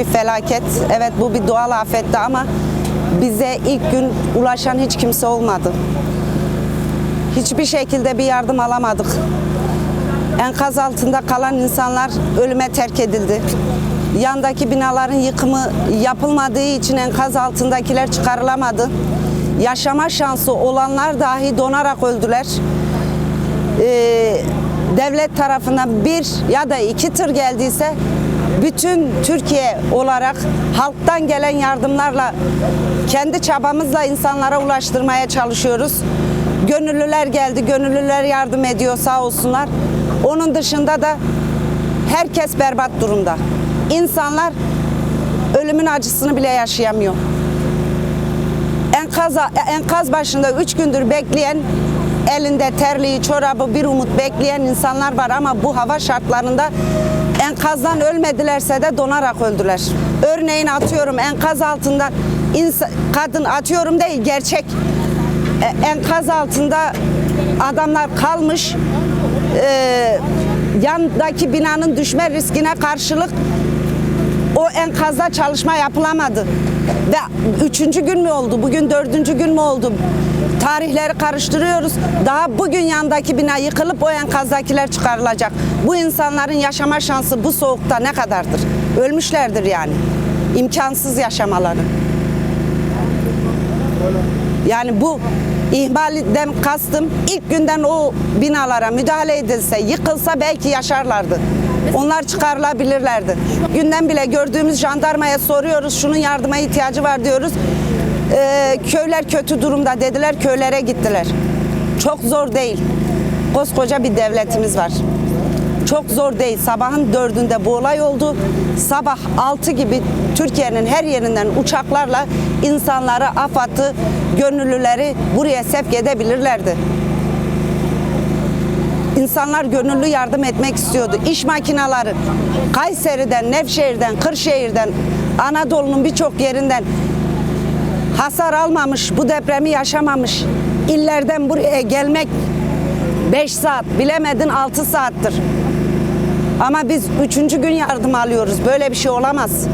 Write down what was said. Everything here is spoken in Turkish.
bir felaket. Evet bu bir doğal afetti ama bize ilk gün ulaşan hiç kimse olmadı. Hiçbir şekilde bir yardım alamadık. Enkaz altında kalan insanlar ölüme terk edildi. Yandaki binaların yıkımı yapılmadığı için enkaz altındakiler çıkarılamadı. Yaşama şansı olanlar dahi donarak öldüler. Ee, devlet tarafından bir ya da iki tır geldiyse bütün Türkiye olarak halktan gelen yardımlarla kendi çabamızla insanlara ulaştırmaya çalışıyoruz. Gönüllüler geldi, gönüllüler yardım ediyor sağ olsunlar. Onun dışında da herkes berbat durumda. İnsanlar ölümün acısını bile yaşayamıyor. Enkaz, enkaz başında üç gündür bekleyen elinde terliği, çorabı, bir umut bekleyen insanlar var ama bu hava şartlarında enkazdan ölmedilerse de donarak öldüler. Örneğin atıyorum enkaz altında kadın atıyorum değil gerçek E, enkaz altında adamlar kalmış e, yandaki binanın düşme riskine karşılık o enkazda çalışma yapılamadı. Ve üçüncü gün mü oldu? Bugün dördüncü gün mü oldu? Tarihleri karıştırıyoruz. Daha bugün yandaki bina yıkılıp o enkazdakiler çıkarılacak. Bu insanların yaşama şansı bu soğukta ne kadardır? Ölmüşlerdir yani. İmkansız yaşamaları. Yani bu ihmalden kastım ilk günden o binalara müdahale edilse, yıkılsa belki yaşarlardı. Onlar çıkarılabilirlerdi. Günden bile gördüğümüz jandarmaya soruyoruz, şunun yardıma ihtiyacı var diyoruz. Ee, köyler kötü durumda dediler, köylere gittiler. Çok zor değil. Koskoca bir devletimiz var. Çok zor değil. Sabahın dördünde bu olay oldu. Sabah altı gibi Türkiye'nin her yerinden uçaklarla insanları, AFAD'ı, gönüllüleri buraya sevk edebilirlerdi. İnsanlar gönüllü yardım etmek istiyordu. İş makineleri Kayseri'den, Nevşehir'den, Kırşehir'den, Anadolu'nun birçok yerinden hasar almamış, bu depremi yaşamamış illerden buraya gelmek 5 saat, bilemedin 6 saattir. Ama biz üçüncü gün yardım alıyoruz. Böyle bir şey olamaz.